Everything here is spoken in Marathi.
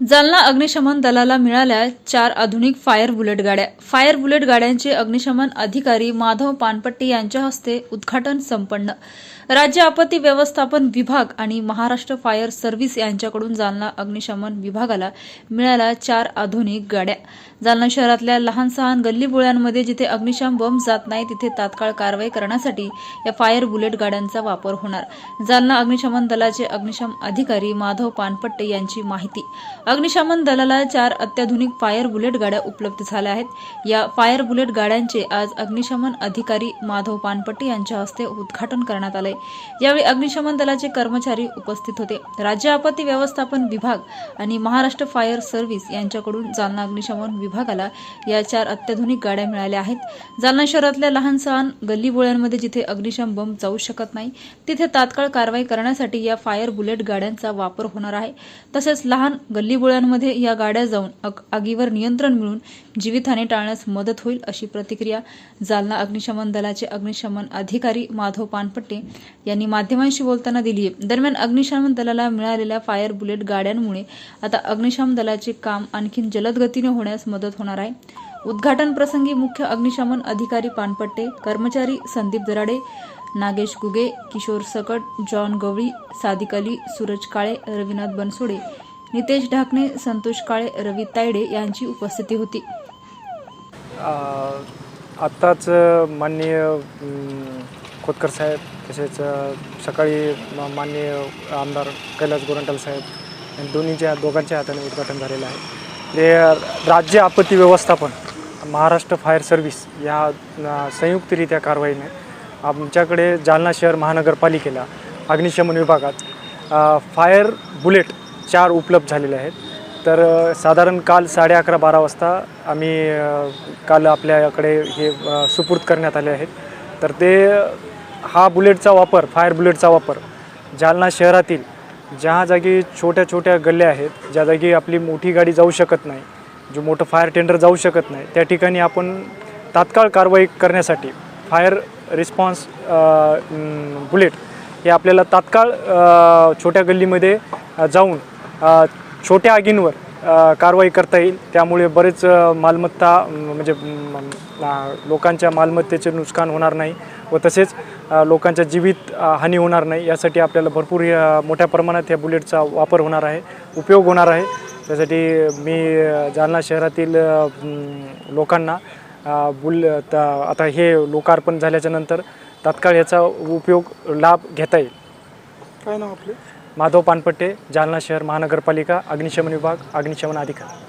जालना अग्निशमन दलाला मिळाल्या चार आधुनिक फायर बुलेट गाड्या. फायर बुलेट गाड्यांचे अग्निशमन अधिकारी माधव पानपट्टी यांच्या हस्ते उद्घाटन संपन्न. राज्य आपत्ती व्यवस्थापन विभाग आणि महाराष्ट्र फायर सर्व्हिस यांच्याकडून जालना अग्निशमन विभागाला मिळाल्या चार आधुनिक गाड्या. जालना शहरातल्या लहान सहान गल्लीबोळ्यांमध्ये जिथे अग्निशम बंब जात नाही तिथे तात्काळ कारवाई करण्यासाठी या फायर बुलेट गाड्यांचा वापर होणार. जालना अग्निशमन दलाचे अग्निशम अधिकारी माधव पानपट्टे यांची माहिती. अग्निशमन दलाला चार अत्याधुनिक फायर बुलेट गाड्या उपलब्ध झाल्या आहेत. या फायर बुलेट गाड्यांचे आज अग्निशमन अधिकारी माधव पानपट्टी यांच्या हस्ते उद्घाटन करण्यात आले यावेळी अग्निशमन दलाचे कर्मचारी उपस्थित होते. राज्य आपत्ती व्यवस्थापन विभाग आणि महाराष्ट्र फायर सर्व्हिस यांच्याकडून जालना अग्निशमन विभागाला या चार अत्याधुनिक गाड्या मिळाल्या आहेत. जालना शहरातल्या लहान सहान गल्लीबोळ्यांमध्ये जिथे अग्निशम बंब जाऊ शकत नाही तिथे तात्काळ कारवाई करण्यासाठी या फायर बुलेट गाड्यांचा वापर होणार आहे. तसेच लहान गल्ली बुळ्यांमध्ये या गाड्या जाऊन अग- आगीवर नियंत्रण मिळून जीवितहानी टाळण्यास मदत होईल अशी प्रतिक्रिया जालना अग्निशमन दलाचे अग्निशमन अधिकारी माधव पानपट्टे यांनी माध्यमांशी बोलताना दिली आहे. दरम्यान अग्निशमन दलाला मिळालेल्या फायर बुलेट गाड्यांमुळे आता अग्निशमन दलाचे काम आणखीन जलद गतीने होण्यास मदत होणार आहे. उद्घाटन प्रसंगी मुख्य अग्निशमन अधिकारी पानपट्टे कर्मचारी संदीप दराडे नागेश गुगे किशोर सकट जॉन गवळी सादिक अली सूरज काळे रविनाथ बनसोडे नितेश ढाकणे संतोष काळे रवी तायडे यांची उपस्थिती होती. आत्ताच माननीय खोतकर साहेब तसेच सकाळी माननीय आमदार कैलास गोरंटल साहेब दोन्हीच्या दोघांच्या हाताने उद्घाटन झालेलं आहे. ते राज्य आपत्ती व्यवस्थापन महाराष्ट्र फायर सर्व्हिस या संयुक्तरित्या कारवाईने आमच्याकडे जालना शहर महानगरपालिकेला अग्निशमन विभागात फायर बुलेट चार उपलब्ध झालेले आहेत. तर साधारण काल साडे अकरा बारा वाजता आम्ही काल आपल्याकडे हे सुपूर्द करण्यात आले आहेत. तर ते हा बुलेटचा वापर फायर बुलेटचा वापर जालना शहरातील ज्या जागी छोट्या छोट्या गल्ल्या आहेत ज्या जागी आपली मोठी गाडी जाऊ शकत नाही जो मोठं फायर टेंडर जाऊ शकत नाही त्या ठिकाणी आपण तात्काळ कारवाई करण्यासाठी फायर रिस्पॉन्स बुलेट हे आपल्याला तात्काळ छोट्या गल्लीमध्ये जाऊन छोट्या आगींवर कारवाई करता येईल. त्यामुळे बरेच मालमत्ता म्हणजे लोकांच्या मालमत्तेचे नुकसान होणार नाही व तसेच लोकांच्या जीवित हानी होणार नाही. यासाठी आपल्याला भरपूर मोठ्या प्रमाणात या बुलेटचा वापर होणार आहे उपयोग होणार आहे. त्यासाठी मी जालना शहरातील लोकांना बुल आता हे लोकार्पण झाल्याच्यानंतर तात्काळ याचा उपयोग लाभ घेता येईल. काय नाव आपले? माधव पानपट्टे जालना शहर महानगरपालिका अग्निशमन विभाग अग्निशमन अधिकारी।